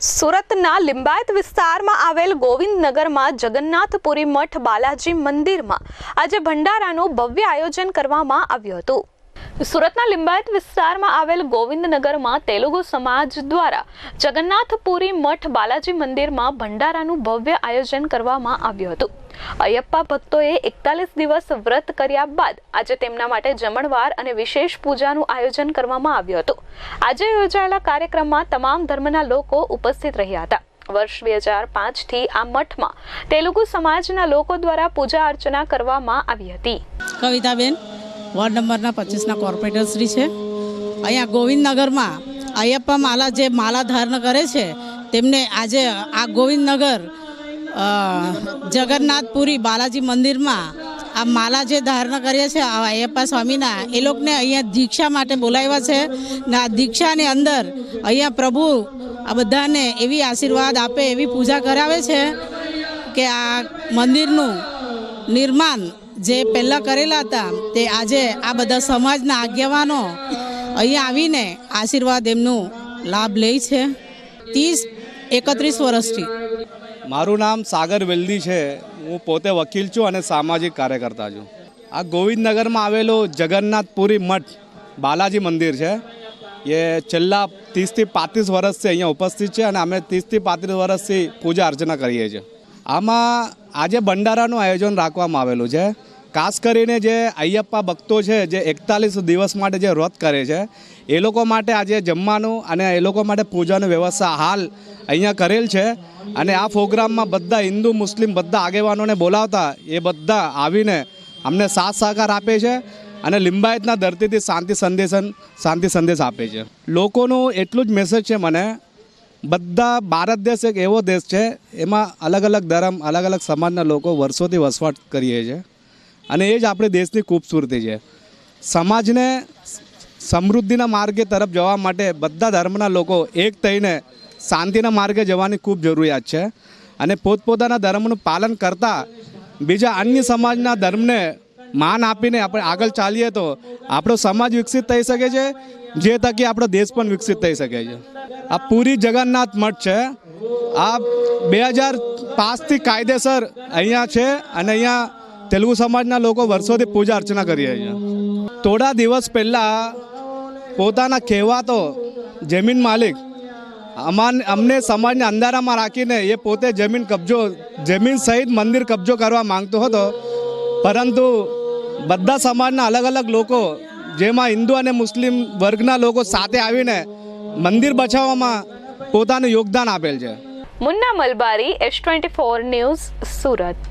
સુરતના લિંબાયત વિસ્તારમાં આવેલ ગોવિંદનગરમાં જગન્નાથપુરી મઠ બાલાજી મંદિરમાં આજે ભંડારાનું ભવ્ય આયોજન કરવામાં આવ્યું હતું. સુરતના લિંબાયત વિસ્તારમાં આવેલ ગોવિંદનગરમાં તેલુગુ સમાજ દ્વારા જગન્નાથપુરી મઠ બાલાજી મંદિરમાં ભંડારાનું ભવ્ય આયોજન કરવામાં આવ્યું હતું. અયપ્પા ભક્તોએ એકતાલીસ દિવસ વ્રત કર્યા બાદ આજે તેમના માટે જમણવાર અને વિશેષ પૂજાનું આયોજન કરવામાં આવ્યું હતું. આજે યોજાયેલા કાર્યક્રમમાં તમામ ધર્મના લોકો ઉપસ્થિત રહ્યા હતા. વર્ષ બે હજાર પાંચથી આ મઠમાં તેલુગુ સમાજના લોકો દ્વારા પૂજા અર્ચના કરવામાં આવી હતી. કવિતાબેન વોર્ડ નંબરના પચીસના કોર્પોરેટર શ્રી છે. અહીંયા ગોવિંદનગરમાં અયપ્પા માલા જે માલા ધારણ કરે છે, તેમને આજે આ ગોવિંદનગર જગન્નાથપુરી બાલાજી મંદિરમાં આ માલા જે ધારણ કરીએ છે, આ અયપ્પા સ્વામીના, એ લોકોને અહીંયા દીક્ષા માટે બોલાવ્યા છે ને આ દીક્ષાની અંદર અહીંયા પ્રભુ આ બધાને એવી આશીર્વાદ આપે એવી પૂજા કરાવે છે કે આ મંદિરનું નિર્માણ જે પહેલાં કરેલા હતા, તે આજે આ બધા સમાજના આગેવાનો અહીંયા આવીને આશીર્વાદ એમનું લાભ લે છે. ત્રીસ એકત્રીસ વર્ષથી. મારું નામ સાગર વેલ્દી છે. હું પોતે વકીલ છું અને સામાજિક કાર્યકર્તા છું. આ ગોવિંદનગરમાં આવેલું જગન્નાથપુરી મઠ બાલાજી મંદિર છે. એ છેલ્લા ત્રીસથી પાંત્રીસ વર્ષથી અહીંયા ઉપસ્થિત છે અને અમે ત્રીસથી પાંત્રીસ વર્ષથી પૂજા અર્ચના કરીએ છીએ. આમાં આજે ભંડારાનું આયોજન રાખવામાં આવેલું છે. ખાસ કરીને જે અયપ્પા ભક્તો છે, જે એકતાલીસ દિવસ માટે જે વ્રત કરે છે, એ લોકો માટે આજે જમવાનું અને એ લોકો માટે પૂજાની વ્યવસ્થા હાલ અહીંયા કરેલ છે. અને આ પ્રોગ્રામમાં બધા હિન્દુ, મુસ્લિમ બધા આગેવાનોને બોલાવતા એ બધા આવીને અમને સાથ સહકાર આપે છે અને લિંબાયતના ધરતીથી શાંતિ સંદેશન, શાંતિ સંદેશ આપે છે. લોકોનું એટલું જ મેસેજ છે મને બધા ભારત દેશ એક એવો દેશ છે, એમાં અલગ અલગ ધર્મ, અલગ અલગ સમાજના લોકો વર્ષોથી વસવાટ કરીએ છીએ. અને એ જ આપણી દેશની ખૂબસૂરતી છે. સમાજને સમૃદ્ધિના માર્ગે તરફ જવા માટે બધા ધર્મના લોકો એક થઈને શાંતિના માર્ગે જવાની ખૂબ જરૂરિયાત છે. અને પોતપોતાના ધર્મનું પાલન કરતાં બીજા અન્ય સમાજના ધર્મને માન આપીને આપણે આગળ ચાલીએ તો આપણો સમાજ વિકસિત થઈ શકે છે, જે તકે આપણો દેશ પણ વિકસિત થઈ શકે છે. આ પૂરી જગન્નાથ મઠ છે. આ બે હજાર પાંચથી કાયદેસર અહીંયા છે અને અહીંયા તેલુગુ સમાજના લોકો વર્ષોથી પૂજા અર્ચના કરી અહીંયા થોડા દિવસ પહેલાં પોતાના કહેવાતો જમીન માલિક અમાન અમને સમાજને અંધારામાં રાખીને એ પોતે જમીન કબજો, જમીન સહિત મંદિર કબજો કરવા માંગતો હતો. પરંતુ બધા સમાજના અલગ અલગ લોકો, જેમાં હિન્દુ અને મુસ્લિમ વર્ગના લોકો સાથે આવીને મંદિર બચાવવામાં પોતાનું યોગદાન આપેલ છે. Munna Malabari S twenty four news Surat.